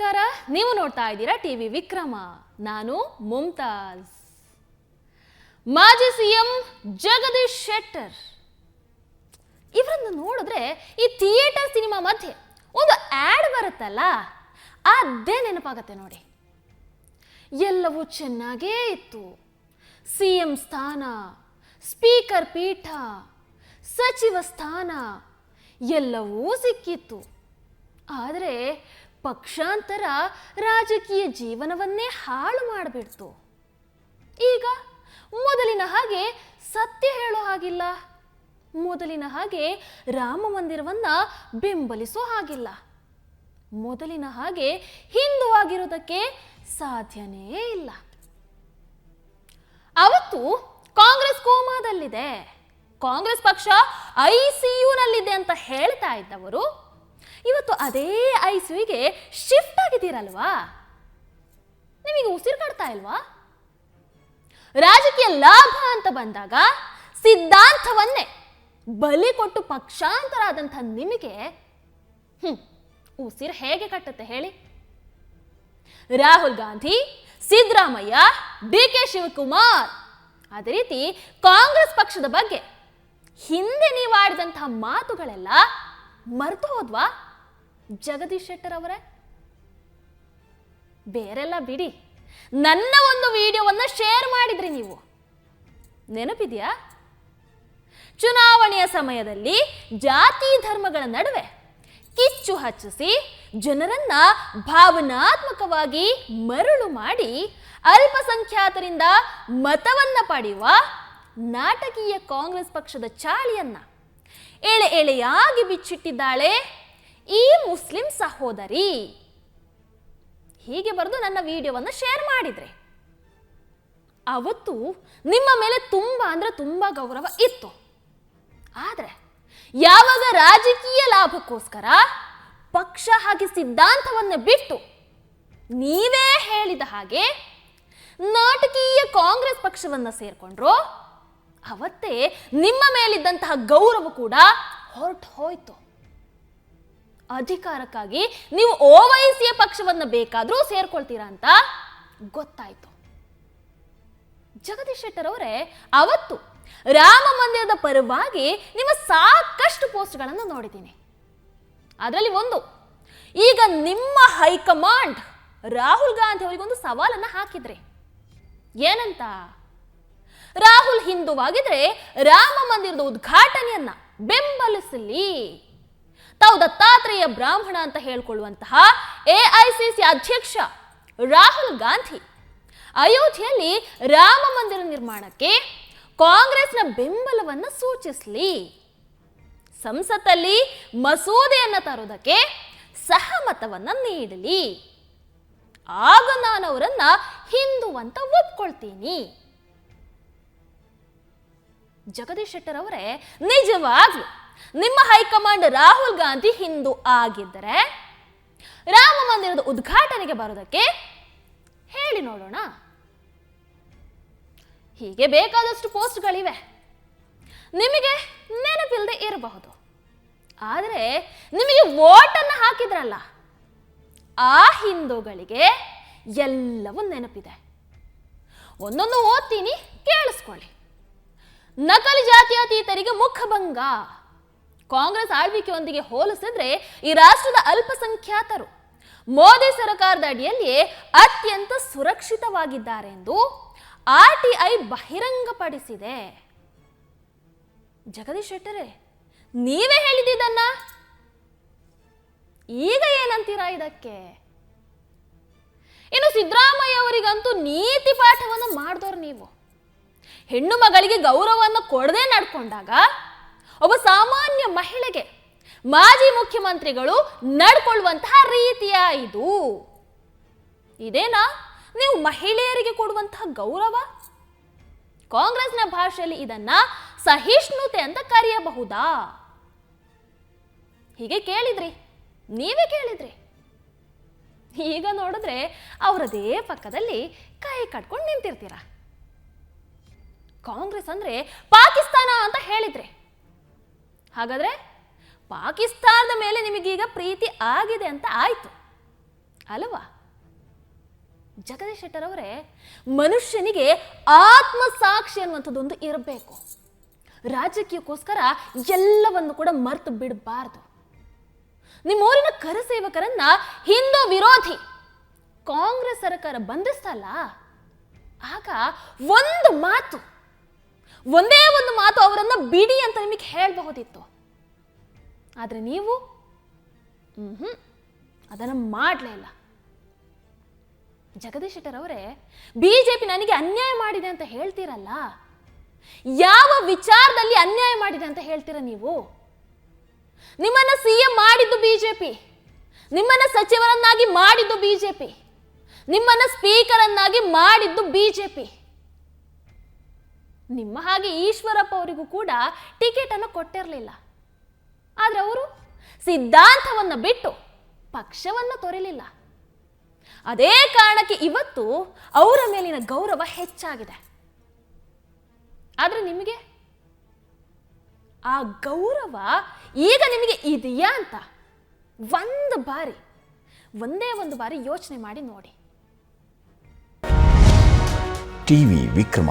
ನಮಸ್ಕಾರ. ನೀವು ನೋಡ್ತಾ ಇದ್ದೀರಾ ಟಿವಿ ವಿಕ್ರಮ. ನಾನು ಮುಮ್ತಾಜ್ ಮಾಜಿ ಸಿಎಂ ಜಗದೀಶ್ ಶೆಟ್ಟರ್. ಇವರನ್ನು ನೋಡಿದ್ರೆ ಈ ಥಿಯೇಟರ್ ಸಿನಿಮಾ ಮಧ್ಯೆ ಒಂದು ಆ್ಯಡ್ ಬರುತ್ತಲ್ಲ? ಅದೇ ನೆನಪಾಗತ್ತೆ ನೋಡಿ. ಎಲ್ಲವೂ ಚೆನ್ನಾಗೇ ಇತ್ತು. ಸಿ ಎಂ ಸ್ಥಾನ, ಸ್ಪೀಕರ್ ಪೀಠ, ಸಚಿವ ಸ್ಥಾನ, ಎಲ್ಲವೂ ಸಿಕ್ಕಿತ್ತು. ಆದರೆ ಪಕ್ಷಾಂತರ ರಾಜಕೀಯ ಜೀವನವನ್ನೇ ಹಾಳು ಮಾಡಿಬಿಡ್ತು. ಈಗ ಮೊದಲಿನ ಹಾಗೆ ಸತ್ಯ ಹೇಳೋ ಹಾಗಿಲ್ಲ. ಮೊದಲಿನ ಹಾಗೆ ರಾಮ ಮಂದಿರವನ್ನ ಬೆಂಬಲಿಸೋ ಹಾಗಿಲ್ಲ. ಮೊದಲಿನ ಹಾಗೆ ಹಿಂದೂ ಆಗಿರೋದಕ್ಕೆ ಸಾಧ್ಯನೇ ಇಲ್ಲ. ಅವತ್ತು ಕಾಂಗ್ರೆಸ್ ಕೋಮಾದಲ್ಲಿದೆ. ಕಾಂಗ್ರೆಸ್ ಪಕ್ಷ ಐ ಸಿ ಯುನಲ್ಲಿದೆ ಅಂತ ಹೇಳ್ತಾ ಇದ್ದವರು ಇವತ್ತು ಅದೇ ಐಸುವಿಗೆ ಶಿಫ್ಟ್ ಆಗಿದ್ದೀರಲ್ವಾ? ನಿಮಗೆ ಉಸಿರು ಕಾಡ್ತಾ ಇಲ್ವಾ? ರಾಜಕೀಯ ಲಾಭ ಅಂತ ಬಂದಾಗ ಸಿದ್ಧಾಂತವನ್ನೇ ಬಲಿ ಕೊಟ್ಟು ಪಕ್ಷಾಂತರ ಆದಂಥ ನಿಮಗೆ, ಹ್ಮ್, ಉಸಿರು ಹೇಗೆ ಕಟ್ಟುತ್ತೆ ಹೇಳಿ? Rahul Gandhi, Siddaramaiah D K Shivakumar. ಅದೇ ರೀತಿ ಕಾಂಗ್ರೆಸ್ ಪಕ್ಷದ ಬಗ್ಗೆ ಹಿಂದೆ ನೀವು ಮಾತುಗಳೆಲ್ಲ ಮರೆತು ಹೋದ್ವಾ? ಜಗದೀಶ್ ಶೆಟ್ಟರ್ ಅವರೇ? ಬೇರೆಲ್ಲ ಬಿಡಿ. ನನ್ನ ಒಂದು ವಿಡಿಯೋವನ್ನು ಶೇರ್ ಮಾಡಿದ್ರಿ ನೀವು. ನೆನಪಿದೆಯಾ? ಚುನಾವಣೆಯ ಸಮಯದಲ್ಲಿ ಜಾತಿ ಧರ್ಮಗಳ ನಡುವೆ ಕಿಚ್ಚು ಹಚ್ಚಿಸಿ ಜನರನ್ನ ಭಾವನಾತ್ಮಕವಾಗಿ ಮರಳು ಮಾಡಿ ಅಲ್ಪಸಂಖ್ಯಾತರಿಂದ ಮತವನ್ನ ಪಡೆಯುವ ನಾಟಕೀಯ ಕಾಂಗ್ರೆಸ್ ಪಕ್ಷದ ಚಾಳಿಯನ್ನ ಎಳೆ ಎಳೆಯಾಗಿ ಬಿಚ್ಚಿಟ್ಟಿದ್ದಾಳೆ. ಈ ಮುಸ್ಲಿಂ ಸಹೋದರಿ. ಹೀಗೆ ಬರೆದು ನನ್ನ ವಿಡಿಯೋವನ್ನು ಶೇರ್ ಮಾಡಿದ್ರೆ. ಅವತ್ತು ನಿಮ್ಮ ಮೇಲೆ ತುಂಬ ಅಂದ್ರೆ ತುಂಬ ಗೌರವ ಇತ್ತು. ಆದರೆ ಯಾವಾಗ ರಾಜಕೀಯ ಲಾಭಕ್ಕೋಸ್ಕರ ಪಕ್ಷ ಹಾಗೆ ಸಿದ್ಧಾಂತವನ್ನು ಬಿಟ್ಟು ನೀವೇ ಹೇಳಿದ ಹಾಗೆ ನಾಟಕೀಯ ಕಾಂಗ್ರೆಸ್ ಪಕ್ಷವನ್ನು ಸೇರ್ಕೊಂಡ್ರು ಅವತ್ತೇ ನಿಮ್ಮ ಮೇಲಿದ್ದಂತಹ ಗೌರವ ಕೂಡ ಹೊರಟು ಹೋಯ್ತು. ಅಧಿಕಾರಕ್ಕಾಗಿ ನೀವು ಓವೈಸಿಯ ಪಕ್ಷವನ್ನು ಬೇಕಾದರೂ ಸೇರ್ಕೊಳ್ತೀರಾ ಅಂತ ಗೊತ್ತಾಯ್ತು. ಜಗದೀಶ್ ಶೆಟ್ಟರ್ ಅವರೇ, ಅವತ್ತು ರಾಮ ಮಂದಿರದ ಪರವಾಗಿ ನಿಮ್ಮ ಸಾಕಷ್ಟು ಪೋಸ್ಟ್ಗಳನ್ನು ನೋಡಿದ್ದೀನಿ. ಅದರಲ್ಲಿ ಒಂದು, ಈಗ ನಿಮ್ಮ ಹೈಕಮಾಂಡ್ ರಾಹುಲ್ ಗಾಂಧಿ ಅವರಿಗೊಂದು ಸವಾಲನ್ನು ಹಾಕಿದ್ರೆ ಏನಂತ? ರಾಹುಲ್ ಹಿಂದುವಾಗಿದ್ರೆ ರಾಮ ಮಂದಿರದ ಉದ್ಘಾಟನೆಯನ್ನ ಬೆಂಬಲಿಸಲಿ. ತಾವು ದತ್ತಾತ್ರೇಯ ಬ್ರಾಹ್ಮಣ ಅಂತ ಹೇಳ್ಕೊಳ್ಳುವಂತಹ ಎಐಸಿಸಿ ಅಧ್ಯಕ್ಷ ರಾಹುಲ್ ಗಾಂಧಿ ಅಯೋಧ್ಯೆಯಲ್ಲಿ ರಾಮ ಮಂದಿರ ನಿರ್ಮಾಣಕ್ಕೆ ಕಾಂಗ್ರೆಸ್ನ ಬೆಂಬಲವನ್ನು ಸೂಚಿಸಲಿ. ಸಂಸತ್ತಲ್ಲಿ ಮಸೂದೆಯನ್ನ ತರುವುದಕ್ಕೆ ಸಹಮತವನ್ನ ನೀಡಲಿ. ಆಗ ನಾನು ಅವರನ್ನ ಹಿಂದುವಂತ ಅಂತ ಒಪ್ಕೊಳ್ತೀನಿ. ಜಗದೀಶ್ ಶೆಟ್ಟರ್ ಅವರೇ, ನಿಜವಾಗ್ಲು ನಿಮ್ಮ ಹೈಕಮಾಂಡ್ ರಾಹುಲ್ ಗಾಂಧಿ ಹಿಂದೂ ಆಗಿದ್ದರೆ ರಾಮ ಮಂದಿರದ ಉದ್ಘಾಟನೆಗೆ ಬರೋದಕ್ಕೆ ಹೇಳಿ ನೋಡೋಣ. ಹೀಗೆ ಬೇಕಾದಷ್ಟು ಪೋಸ್ಟ್ಗಳಿವೆ. ನಿಮಗೆ ನೆನಪಿಲ್ಲದೆ ಇರಬಹುದು. ಆದರೆ ನಿಮಗೆ ವೋಟನ್ನು ಹಾಕಿದ್ರಲ್ಲ, ಆ ಹಿಂದೂಗಳಿಗೆ ಎಲ್ಲವೂ ನೆನಪಿದೆ. ಒಂದೊಂದು ಓದ್ತೀನಿ, ಕೇಳಿಸ್ಕೊಳ್ಳಿ. ನಕಲಿ ಜಾತ್ಯತೀತರಿಗೆ ಮುಖಭಂಗ. ಕಾಂಗ್ರೆಸ್ ಆಳ್ವಿಕೆಯೊಂದಿಗೆ ಹೋಲಿಸಿದ್ರೆ ಈ ರಾಷ್ಟ್ರದ ಅಲ್ಪಸಂಖ್ಯಾತರು ಮೋದಿ ಸರ್ಕಾರದ ಅಡಿಯಲ್ಲಿಯೇ ಅತ್ಯಂತ ಸುರಕ್ಷಿತವಾಗಿದ್ದಾರೆ ಎಂದು ಆರ್ಟಿಐ ಬಹಿರಂಗಪಡಿಸಿದೆ. ಜಗದೀಶ್ ಶೆಟ್ಟರೆ, ನೀವೇ ಹೇಳಿದ್ದನ್ನ ಈಗ ಏನಂತೀರಾ ಇದಕ್ಕೆ? ಇನ್ನು ಸಿದ್ದರಾಮಯ್ಯ ಅವರಿಗಂತೂ ನೀತಿ ಪಾಠವನ್ನು ಮಾಡಿದವ್ರು ನೀವು. ಹೆಣ್ಣು ಮಗಳಿಗೆ ಗೌರವವನ್ನು ಕೊಡದೆ ನಡ್ಕೊಂಡಾಗ ಒಬ್ಬ ಸಾಮಾನ್ಯ ಮಹಿಳೆಗೆ ಮಾಜಿ ಮುಖ್ಯಮಂತ್ರಿಗಳು ನಡ್ಕೊಳ್ಳುವಂತಹ ರೀತಿಯ ಇದು. ಇದೇನಾ? ನೀವು ಮಹಿಳೆಯರಿಗೆ ಕೊಡುವಂತಹ ಗೌರವ? ಕಾಂಗ್ರೆಸ್ನ ಭಾಷೆಯಲ್ಲಿ ಇದನ್ನ ಸಹಿಷ್ಣುತೆ ಅಂತ ಕರೆಯಬಹುದಾ? ಹೀಗೆ ಕೇಳಿದ್ರಿ. ನೀವೇ ಕೇಳಿದ್ರಿ. ಈಗ ನೋಡಿದ್ರೆ ಅವರದೇ ಪಕ್ಕದಲ್ಲಿ ಕೈ ಕಟ್ಕೊಂಡು ನಿಂತಿರ್ತೀರ? ಕಾಂಗ್ರೆಸ್ ಅಂದ್ರೆ ಪಾಕಿಸ್ತಾನ ಅಂತ ಹೇಳಿದ್ರೆ. ಹಾಗಾದ್ರೆ ಪಾಕಿಸ್ತಾನದ ಮೇಲೆ ನಿಮಗೀಗ ಪ್ರೀತಿ ಆಗಿದೆ ಅಂತ ಆಯ್ತು. ಅಲ್ವಾ? ಜಗದೀಶ್ ಶೆಟ್ಟರ್ ಅವರೇ ಮನುಷ್ಯನಿಗೆ ಆತ್ಮಸಾಕ್ಷಿ ಅನ್ನುವಂಥದ್ದೊಂದು ಇರಬೇಕು. ರಾಜಕೀಯಕ್ಕೋಸ್ಕರ ಎಲ್ಲವನ್ನು ಕೂಡ ಮರೆತು ಬಿಡಬಾರ್ದು. ನಿಮ್ಮೂರಿನ ಕರಸೇವಕರನ್ನ ಹಿಂದೂ ವಿರೋಧಿ ಕಾಂಗ್ರೆಸ್ ಸರ್ಕಾರ ಬಂಧಿಸ್ತಲ್ಲ ಆಗ ಒಂದು ಮಾತು ಒಂದೇ ಒಂದು ಮಾತು ಅವರನ್ನ ಬಿಡಿ ಅಂತ ನಿಮಗೆ ಹೇಳಬಹುದಿತ್ತು. ಆದ್ರೆ ನೀವು ಹ್ಮ್ ಅದನ್ನು ಮಾಡಲೇ ಇಲ್ಲ. ಜಗದೀಶ್ ಶೆಟ್ಟರ್ ಅವರೇ, ಬಿಜೆಪಿ ನನಗೆ ಅನ್ಯಾಯ ಮಾಡಿದೆ ಅಂತ ಹೇಳ್ತೀರಲ್ಲ? ಯಾವ ವಿಚಾರದಲ್ಲಿ ಅನ್ಯಾಯ ಮಾಡಿದೆ ಅಂತ ಹೇಳ್ತೀರಾ ನೀವು? ನಿಮ್ಮನ್ನ ಸಿ ಎಂ ಮಾಡಿದ್ದು ಬಿಜೆಪಿ, ನಿಮ್ಮನ್ನ ಸಚಿವರನ್ನಾಗಿ ಮಾಡಿದ್ದು ಬಿಜೆಪಿ, ನಿಮ್ಮನ್ನ ಸ್ಪೀಕರ್ ಅನ್ನಾಗಿ ಮಾಡಿದ್ದು ಬಿಜೆಪಿ. ನಿಮ್ಮ ಹಾಗೆ ಈಶ್ವರಪ್ಪ ಅವರಿಗೂ ಕೂಡ ಟಿಕೆಟ್ ಅನ್ನು ಕೊಟ್ಟಿರಲಿಲ್ಲ. ಆದ್ರೆ ಅವರು ಸಿದ್ಧಾಂತವನ್ನ ಬಿಟ್ಟು ಪಕ್ಷವನ್ನು ತೊರೆಯಲಿಲ್ಲ ಅದೇ ಕಾರಣಕ್ಕೆ ಇವತ್ತು ಅವರ ಮೇಲಿನ ಗೌರವ ಹೆಚ್ಚಾಗಿದೆ. ಆದ್ರೆ ನಿಮಗೆ ಆ ಗೌರವ ಈಗ ನಿಮಗೆ ಇದೆಯಾ ಅಂತ ಒಂದು ಬಾರಿ, ಒಂದೇ ಒಂದು ಬಾರಿ ಯೋಚನೆ ಮಾಡಿ ನೋಡಿ. ಟಿವಿ ವಿಕ್ರಮ.